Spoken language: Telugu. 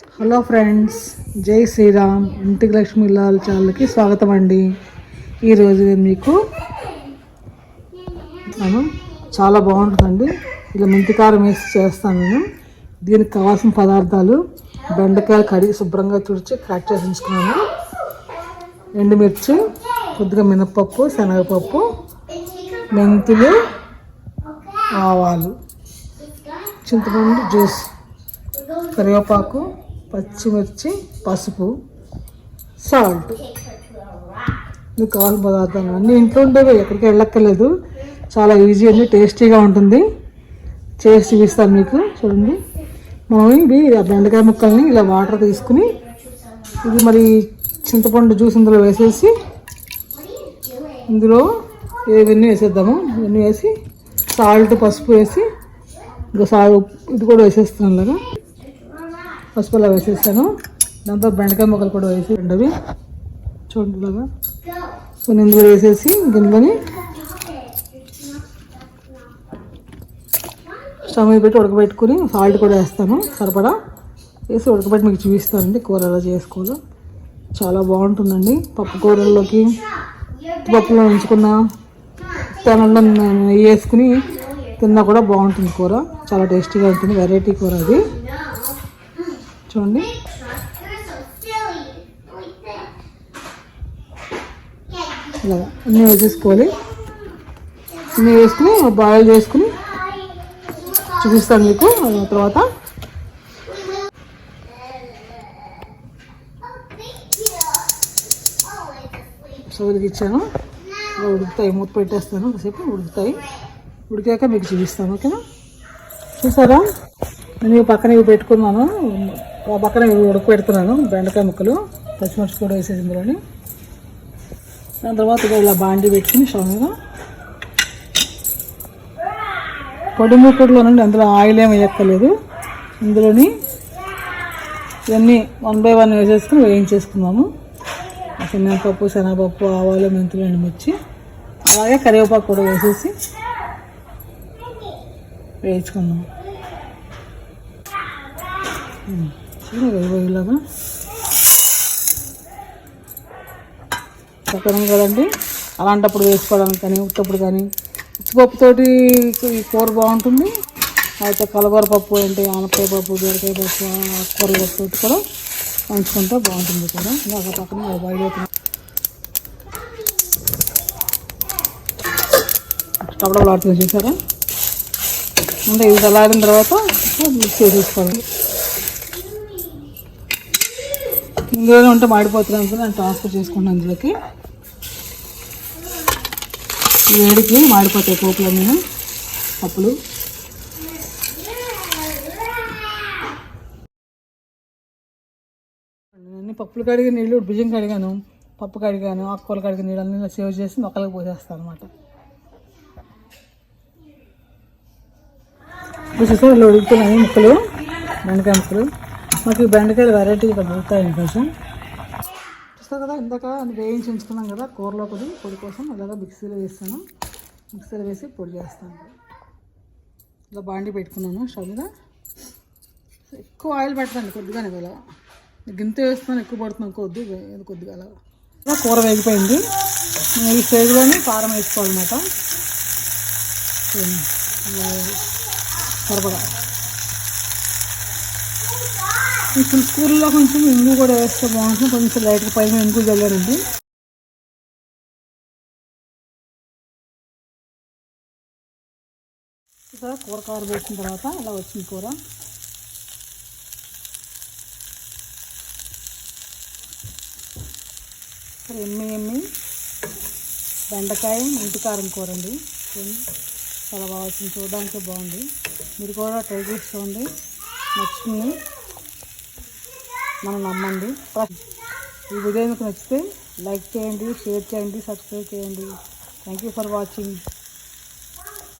హలో ఫ్రెండ్స్ జై శ్రీరామ్ ఇంటికి లక్ష్మి లాల్ ఛానల్కి స్వాగతం అండి. ఈరోజు మీకు చాలా బాగుంటుందండి. ఇలా మెంతికారం వేసి చేస్తాను నేను. దీనికి కావాల్సిన పదార్థాలు బెండకాయలు కడిగి శుభ్రంగా తుడిచి కట్ చేసి ఉంచుకున్నాను ఎండుమిర్చి కొద్దిగా మినపప్పు శనగపప్పు మెంతులు ఆవాలు చింతపండు జ్యూస్ కరివేపాకు పచ్చిమిర్చి పసుపు సాల్ట్ ఇది కావాల్సిన పదార్థాలు అన్నీ ఇంట్లో ఉండేవి ఎక్కడికి వెళ్ళక్కర్లేదు. చాలా ఈజీ అండి టేస్టీగా ఉంటుంది. చేసి చూపిస్తాను మీకు చూడండి. మనం ఇది బెండకాయ ముక్కల్ని ఇలా వాటర్ తీసుకుని ఇది మరి చింతపండు జ్యూస్ ఇందులో వేసేసి ఇందులో ఇవన్నీ వేసేద్దాము. ఇవన్నీ వేసి సాల్ట్ పసుపు వేసి ఇంకా సాల్ ఇది కూడా వేసేస్తున్నాను ఇలాగా పసుపు అలా వేసేసాను. దాంతో బెండకాయ ముక్కలు కూడా వేసి ఉండవి చూడండి ఇలాగా. కొన్ని ఇందులో వేసేసి గిన్నెలోని స్టవ్ మీద పెట్టి ఉడకబెట్టుకుని సాల్ట్ కూడా వేస్తాను. సరిపడా? వేసి ఉడకబెట్టి మీకు చూపిస్తానండి కూర ఎలా చేసుకోవాలో. చాలా బాగుంటుందండి. పప్పు కూరల్లోకి పప్పులో ఉంచుకున్న తెనంలో వేసుకుని తిన్నా కూడా బాగుంటుంది కూర. చాలా టేస్టీగా ఉంటుంది. వెరైటీ కూర అది. చూడండి. ఇలా అన్నీ వేసేసుకోవాలి అన్నీ వేసుకుని బాయిల్ చేసుకుని చూపిస్తాను మీకు. తర్వాత సోదికి ఇచ్చాను. ఉడుకుతాయి. మూత పెట్టేస్తాను. ఒకసేపు ఉడుకుతాయి. ఉడికాక మీకు చూపిస్తాను ఓకేనా? చూసారా? నేను పక్కన ఇవి పెట్టుకున్నాను. పక్కన ఉడక పెడుతున్నాను. బెండకాయ ముక్కలు పచ్చిమిర్చి కూడా వేసేసి ఇందులోని. దాని తర్వాత ఇలా బాండి పెట్టుకుని స్టవ్ మీద. పొడి మూకుడులో నుండి అందులో ఆయిల్ ఏమి వేయక్కర్లేదు. ఇందులోని ఇవన్నీ వన్ బై వన్ వేసేసుకుని వేయించేసుకున్నాము శనగపప్పు శనగపప్పు ఆవాలు మెంతులు ఎండుమిర్చి అలాగే కరివేపాకు కూడా వేసేసి వేయించుకున్నాము ఇలాగా చక్కరం కదండి అలాంటప్పుడు వేసుకోవడానికి కానీ ఉత్తప్పుడు కానీ ఉప్పుపప్పుతోటి ఈ కూర బాగుంటుంది అయితే కలగూర పప్పు ఏంటి ఆనపకాయ పప్పు బీరకాయ పప్పు కూర పప్పు కూడా పంచుకుంటే బాగుంటుంది కూడా ఇంకా పక్కన బాయిల్ అవుతుంది టబడబులు ఆడుతుంది చూసారా అంటే ఇది చల్లారిన తర్వాత మిక్స్ చేసేసుకోవాలి ఇందులోనే ఉంటే మాడిపోతుంది అనుకుని నేను ట్రాన్స్ఫర్ చేసుకున్నాను అందులోకి వేడికి మాడిపోతాయి పోపుల పప్పులు. అన్ని పప్పులు కడిగిన నీళ్ళు బియ్యం కడిగాను పప్పు కడిగాను ఆకుకూరలు కడిగిన నీళ్ళని అన్నీ సేవ్ చేసి మొక్కలకు పోసేస్తాను అనమాట చూసారు ఇలా ఉడుకుతున్నాయి ముక్కలు వెనకాయ ముక్కలు. మాకు ఈ బెండకాయలు వెరైటీగా దొరుకుతాయి కొంచెం చూస్తారు కదా ఇందాక వేయించి ఉంచుకున్నాం కదా కూరలో పొడి పొడి కోసం ఇలాగ మిక్సీలో వేస్తాను. మిక్సీలో వేసి పొడి చేస్తాను. ఇలా బాండి పెట్టుకున్నాను స్టవ్ మీద ఎక్కువ ఆయిల్ పెట్టండి కొద్దిగానే ఇలా గింత వేస్తున్నాను ఎక్కువ పడుతున్నాను కొద్ది కొద్దిగా అలా. కూర వేగిపోయింది. ఈ స్టేజ్లోనే కారం వేసుకోవాలన్నమాట. సరిపడా కొంచెం స్కూల్లో కొంచెం ఇంగు కూడా వేస్తే బాగుంటుంది. కొంచెం లైట్గా పైన ఇంగు చల్లారండి ఇక్కడ కూర కారం వేసిన తర్వాత ఇలా వచ్చింది కూర. ఎమ్మి ఎమ్మి బెండకాయ ఇంటికారం కూర అండి. చాలా బాగా వచ్చింది. చూడడానికి బాగుంది. మీరు కూడా ట్రై చేసి చూడండి. నచ్చింది మనం నమ్మండి. ఈ వీడియో మీకు నచ్చితే లైక్ చేయండి షేర్ చేయండి సబ్స్క్రైబ్ చేయండి. Thank you for watching